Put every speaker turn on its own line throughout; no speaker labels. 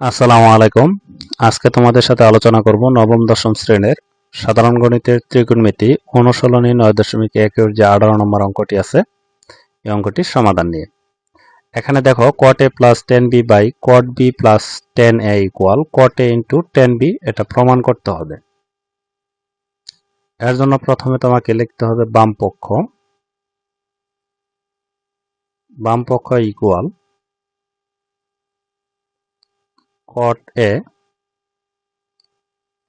আসসালামু আলাইকুম। আজকে তোমাদের সাথে আলোচনা করব নবম, দশম শ্রেণির সাধারণ গণিতের ত্রিকোণমিতি অনুশীলনী নয় দশমিক একের যে আঠারো নম্বর অঙ্কটি আছে, এই অঙ্কটির সমাধান নিয়ে। এখানে দেখো cot A plus tan B by cot B plus tan A equal cot A into tan B এটা প্রমাণ করতে হবে। এর জন্য প্রথমে তোমাকে লিখতে হবে বাম পক্ষ। বাম পক্ষ equal cot A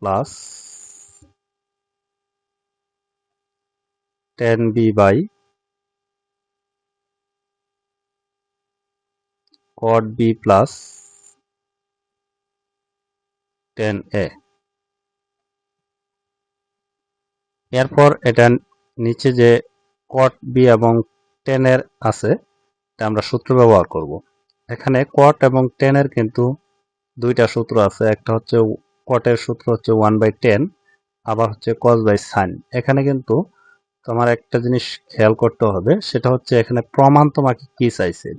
plus 10b by cot B plus 10a এরপর এটা নিচে যে কট বি এবং টেনের আছে, এটা আমরা সূত্র ব্যবহার করব। এখানে কট এবং টেনের কিন্তু দুইটা সূত্র আছে, একটা হচ্ছে কটের সূত্র হচ্ছে ওয়ান বাই টেন আবার হচ্ছে কস বাই সাইন এখানে কিন্তু তোমার একটা জিনিস খেয়াল করতে হবে, সেটা হচ্ছে এখানে প্রমাণ তোমাকে কি চাইছে।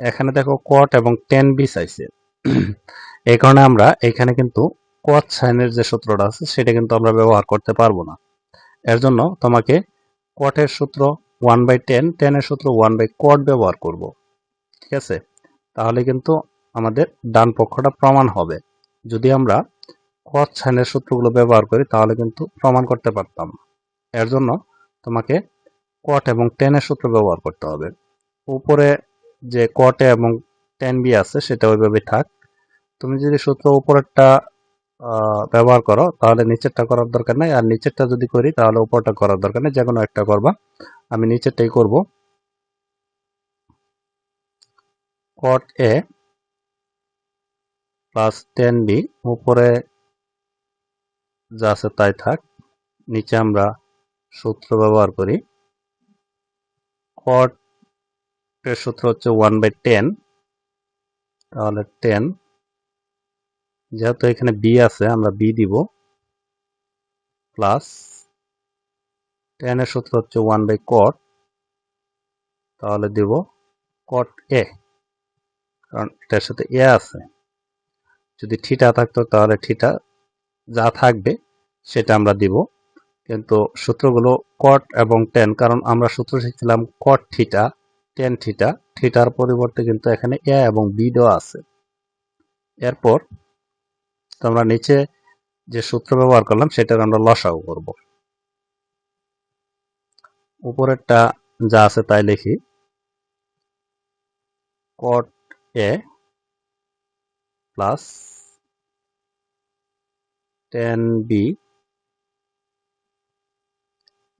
এখানে দেখো কট এবং টেন বি চাইছে। এই কারণে আমরা এখানে কিন্তু কট সাইনের যে সূত্রটা আছে, সেটা কিন্তু আমরা ব্যবহার করতে পারব না। এর জন্য তোমাকে কটের সূত্র ওয়ান বাই টেন টেনের সূত্র ওয়ান বাই কট ব্যবহার করব। ঠিক আছে? তাহলে কিন্তু আমাদের ডান পক্ষটা প্রমাণ হবে। যদি আমরা কট সাইনের সূত্রগুলো ব্যবহার করি, তাহলে কিন্তু প্রমাণ করতে পারতাম। এর জন্য তোমাকে কট এবং টেনের সূত্র ব্যবহার করতে হবে। উপরে যে কটে এবং টেন বি আছে, সেটা ওইভাবে থাক। তুমি যদি সূত্র উপরেরটা ব্যবহার করো, তাহলে নিচেরটা করার দরকার নেই। আর নিচেরটা যদি করি, তাহলে উপরটা করার দরকার নেই। যে কোনো একটা করবা। আমি নিচেরটাই করব। Cot A plus tan B উপরে যা আছে তাই থাক। নিচে আমরা সূত্র ব্যবহার করি। কট এর সূত্র হচ্ছে ওয়ান বাই টেন তাহলে টেন যেহেতু এখানে বি আছে, আমরা বি দিব। প্লাস টেনের সূত্র হচ্ছে ওয়ান বাই কট তাহলে দিব কট এ কারণ এটার সাথে এ আছে। যদি থিটা থাকতো তাহলে থিটা যা থাকবে সেটা আমরা দিব। কিন্তু সূত্রগুলো কট এবং টেন কারণ আমরা সূত্র শিখছিলাম কট থিটা টেন থিটা। থিটার পরিবর্তে কিন্তু এখানে এ এবং বি দেওয়া আছে। এরপর তোমরা নিচে যে সূত্র ব্যবহার করলাম সেটার আমরা লসাও করব। উপরেরটা যা আছে তাই লিখি। Cot A plus tan B.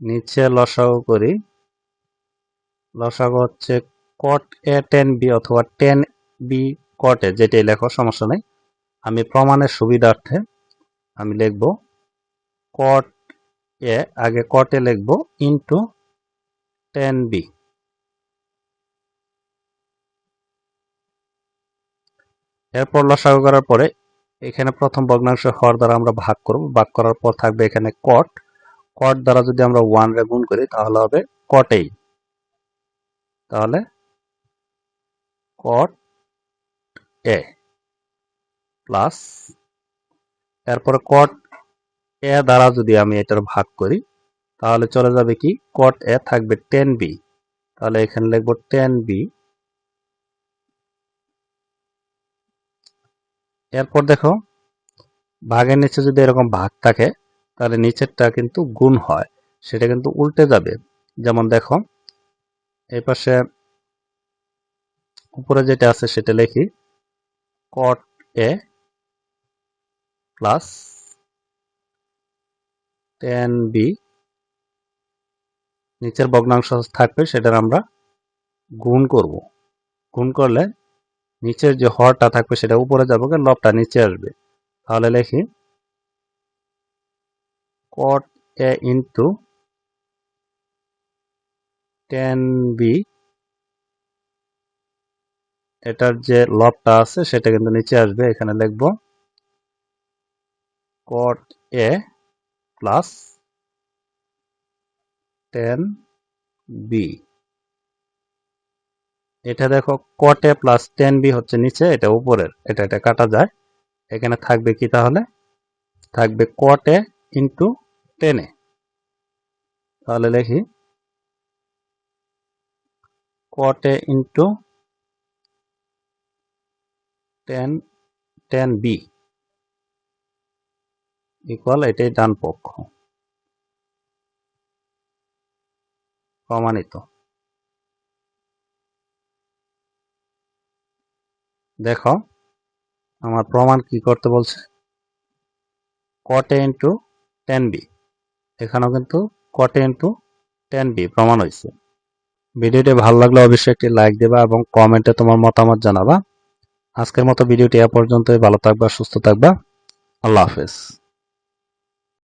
নিচে লসাগু করি। লসাগু হচ্ছে কট এ টেন বি অথবা টেন বি কটে যেটাই লেখো, সমস্যা নেই। আমি প্রমাণের সুবিধার্থে আমি লিখব কট এ আগে কটে লিখব ইন্টু টেন বি এরপর লসাগু করার পরে এখানে প্রথম ভগ্নাংশ হর দ্বারা আমরা ভাগ করব। ভাগ করার পর থাকবে এখানে কট কট দ্বারা যদি আমরা ওয়ান রে গুণ করি, তাহলে হবে কটেই তাহলে কট এ প্লাস এরপরে কট এ দ্বারা যদি আমি এটার ভাগ করি, তাহলে চলে যাবে কি? কট এ থাকবে টেন বি তাহলে এখানে লিখব টেন বি এরপর দেখো ভাগের নিচে যদি এরকম ভাগ থাকে, তাহলে নিচেরটা কিন্তু গুণ হয়, সেটা কিন্তু উল্টে যাবে। যেমন দেখো, এই পাশে উপরে যেটা আছে সেটা লিখি cot A plus tan B নিচের ভগ্নাংশ থাকবে, সেটার আমরা গুণ করব। গুণ করলে নিচের যে হরটা থাকবে সেটা উপরে যাবে লবটা নিচে আসবে। তাহলে লিখি cot A into tan B এটার যে লবটা আছে সেটা কিন্তু নিচে আসবে, এখানে লিখব cot A plus tan B এটা দেখো কটে প্লাস টেন বি হচ্ছে নিচে, এটা উপরের, এটা এটা কাটা যায়। এখানে থাকবে কি তাহলে? থাকবে কটে ইন্টু টেনে তাহলে লিখি কটে into tan tan B equal এটাই ডান পক্ষ। প্রমাণিত। দেখো, আমার প্রমাণ কি করতে বলছে? কটে ইন্টু টেন বি এখানেও কিন্তু কটে ইন্টু টেন বি প্রমাণ হয়েছে। ভিডিওটি ভালো লাগলে অবশ্যই একটি লাইক দেবা এবং কমেন্টে তোমার মতামত জানাবা। আজকের মতো ভিডিওটি এ পর্যন্তই। ভালো থাকবা, সুস্থ থাকবা। আল্লাহ হাফেজ।